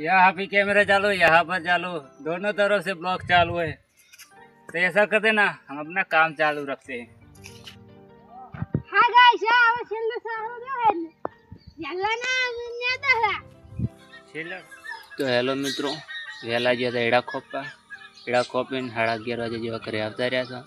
यहाँ भी कैमरा चालू यहाँ पर चालू दोनों तरफ से ब्लॉक चालू है तो ऐसा करते ना हम अपना काम चालू रखते हैं હા ગાઈસ આ હવે છેલ્લું સારું જો હે ને જલ્લાના નેતા હે તો હેલો મિત્રો વહેલા ગયા હતા એડા ખોપવા એડા ખોપીને સાડા અગિયાર વાગે જેવા ઘરે આવતા રહ્યા હતા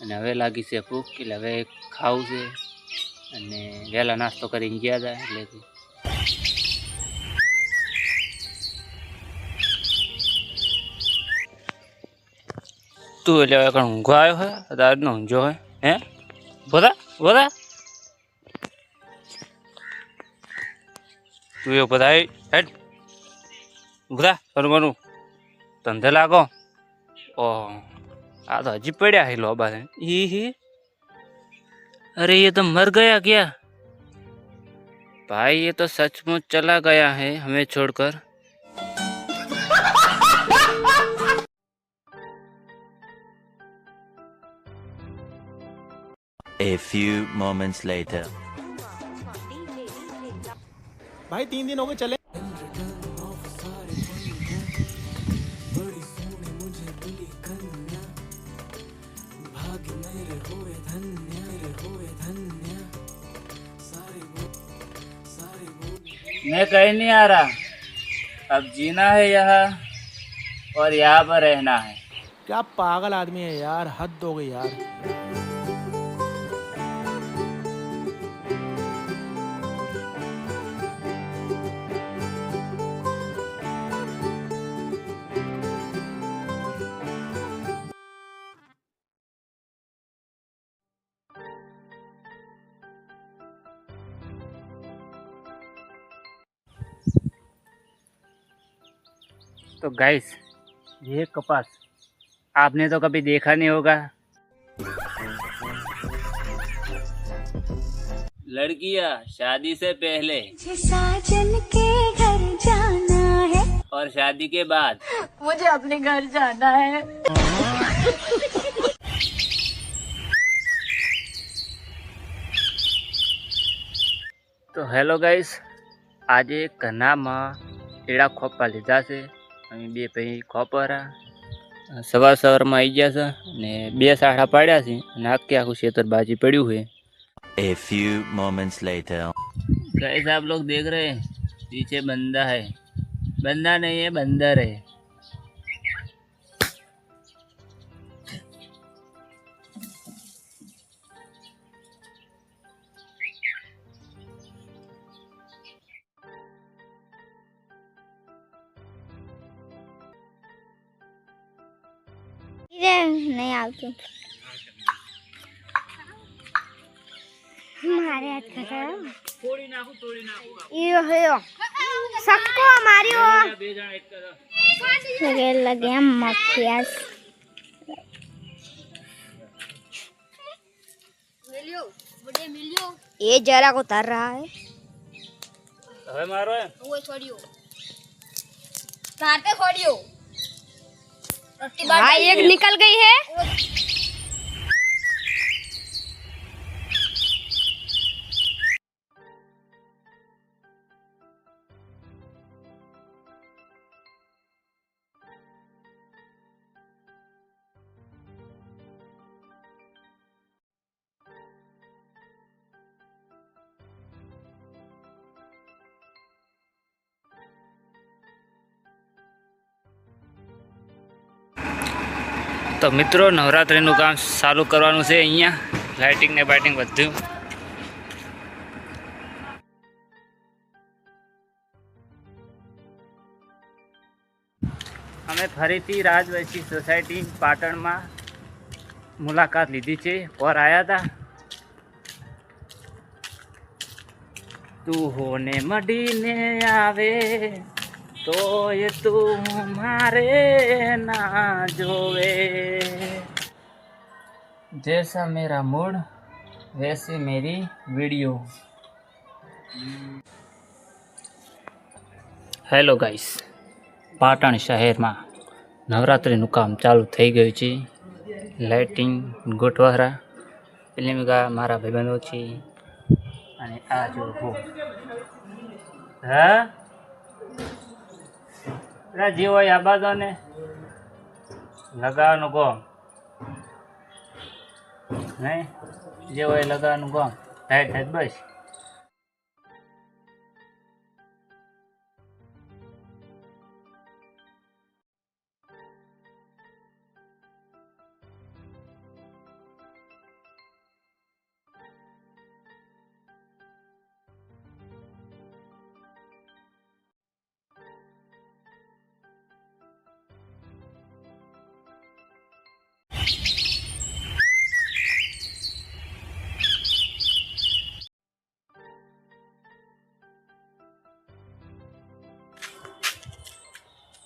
અને હવે લાગી છે ભૂખ એટલે હવે ખાવું છે અને વહેલા નાસ્તો કરીને ગયા હતા એટલે તું એટલે હવે કણ ઊંઘો આવ્યો હોય તારનો ઊંઝો હોય હે બોલા બોલા તું એ બધા હેડ બધા બરોબરનું ધંધે લાગો ઓહ આ તો હજી પડ્યા હે લોબા ઈ હી अरे ये तो मर गया क्या भाई ये तो सचमुच चला गया है हमें छोड़कर A few moments later. भाई तीन दिन हो गए चले। मैं कहीं नहीं आ रहा। अब जीना है यहाँ और यहाँ पर रहना है। क्या पागल आदमी है यार हद हो गई यार। तो गाइस ये कपास आपने तो कभी देखा नहीं होगा लड़कियां शादी से पहले मुझे साजन के घर जाना है और शादी के बाद मुझे अपने घर जाना है તો હેલો ગાઈસ આજે કનામાં એડા ખોપા લીધા છે અમે બે ભાઈ ખોપરા સવાર સવારમાં આવી ગયા છે ને બે સાડા પાડ્યા છે અને આખે આખું ખેતર બાજી પડ્યું છે A few moments later. Guys आप लोग देख रहे हैं पीछे बंदा है बंदा नहीं है बंदर है नहीं आती हमारे हाथ का था। थोड़ी ना हो थोड़ी ना खा यो यो सबको हमारी हो। लगे लगे मखियास मिलियो बड़े मिलियो। ये जरा को तर रहा है। अबे मारो। है वो छोड़ियो। काटे छोड़ियो। हाँ एक निकल गई है। તો મિત્રો, નવરાત્રિનું કામ ચાલુ કરવાનું છે અહીંયા. લાઇટિંગ ને બાઇટિંગ બધું. અમે ફરીથી રાજવૈશી સોસાયટી પાટણમાં મુલાકાત લીધી છે. પર આવ્યા હતા તું હોને મડીને આવે. તો એ તું મારે ના જોવે. જૈસા મેરા મૂડ વૈસી મેરી વીડિયો. હેલો ગાઈસ પાટણ શહેરમાં નવરાત્રિનું કામ ચાલુ થઈ ગયું છે. લાઇટિંગ ગોઠવારા. ફિલ્મ મારા ભાઈબંધો છે. અને આ જો હા? એટલે જીવો આબાદોને લગાવવાનું કહો નહીં? જે હોય લગાવવાનું કહો થાય થાય બસ.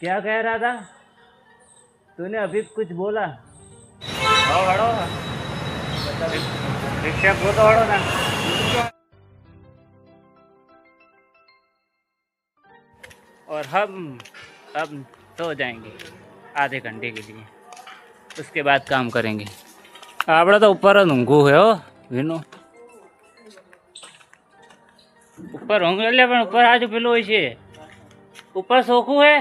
क्या कह रहा था तूने अभी कुछ बोला आओ हड़ो रिक्शा को तो हड़ो ना और हम अब सो जाएंगे आधे घंटे के लिए उसके बाद काम करेंगे આપણે તો ઉપર જ ઊંઘું હે હો વિનો ઉપર ઊંઘ એટલે પણ ઉપર આજુ પેલું હોય છે ઉપર સોખું હે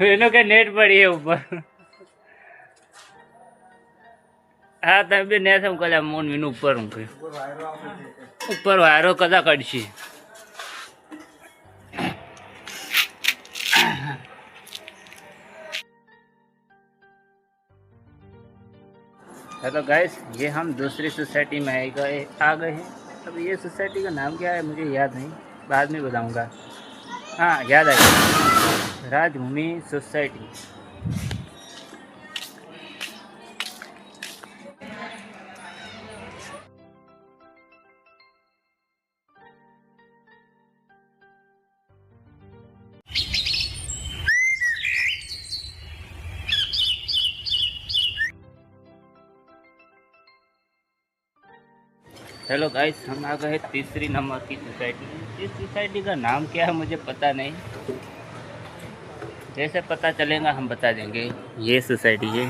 એનો કે નેટ પડી હે ઉપર હા તમે બે ને સમ કલ્યા મોન વિનું ઉપર ઊંઘે ઉપર વાયરો કદા કાઢશે हेलो गाइस ये हम दूसरी सोसाइटी में आए गए आ गए हैं अब ये सोसाइटी का नाम क्या है मुझे याद नहीं बाद में बताऊँगा। हाँ याद आएगा राजभूमि सोसाइटी। हेलो गाइस हम आ गए तीसरी नंबर की सोसाइटी में इस सोसाइटी का नाम क्या है मुझे पता नहीं जैसे पता चलेगा हम बता देंगे ये સોસાયટી છે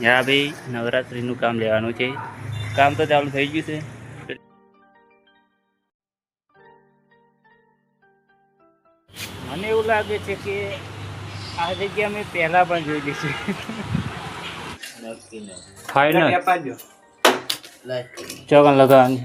यहाँ ભાઈ નવરાત્રિનું કામ લેવાનું છે કામ તો ચાલુ થઈ ગયું છે મને એવું લાગે છે કે આ જગ્યા મેં પહેલાં પણ જોયેલી છે ફાઇનલ ચોકન લગાવવાની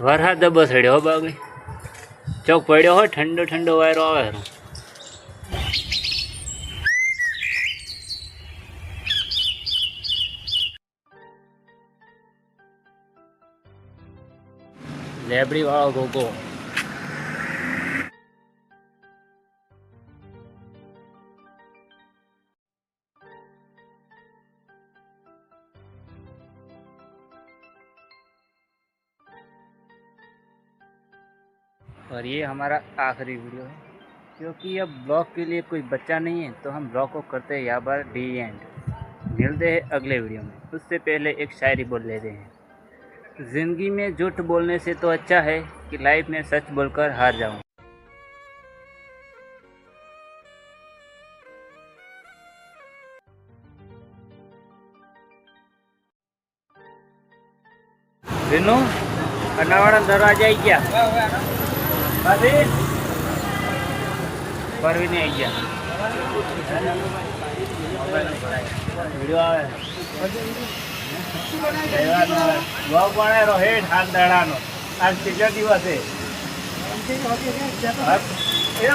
વરસાદ બસ હડ્યો હો બાગી ચોક પડ્યો હોય ઠંડો ઠંડો વાયરો આવે લેબડી વાળો ગોગો. और ये हमारा आखिरी वीडियो है क्योंकि अब ब्लॉग के लिए कोई बच्चा नहीं है तो हम ब्लॉग को करते हैं यहाँ पर डी एंड मिलते हैं अगले वीडियो में उससे पहले एक शायरी बोल लेते हैं ज़िंदगी में झूठ बोलने से तो अच्छा है कि लाइफ में सच बोलकर हार जाऊं વિનુ અનાવાડા દરવાજા આવી ગયા બાજી પરવીન આવી ગયા. વીડિયો આવે. ભાવ પણ રોહેટ હાથ દાડાનો. આજ ત્રીજા દિવસે એ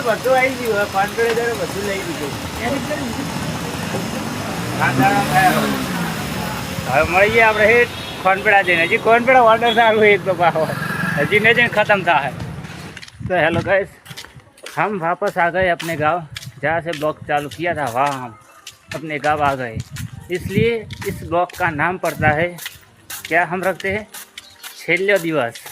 બધું આવી ગયું. પાંચડે દરે બધું લઈ દીધું હાથ દાડા થયા હવે. મળીએ આપણે હેઠ ખોનપેડા જઈને. હજી ખોનપેડા ઓર્ડર સારું એ તો પાછો. હજી ને જઈને ખતમ થાય. तो हेलो गैस हम वापस आ गए अपने गाँव, जहाँ से ब्लॉक चालू किया था। वहाँ, हम अपने गाँव आ गए। इसलिए इस ब्लॉक का नाम पड़ता है, क्या हम रखते हैं? छेल्य दिवस।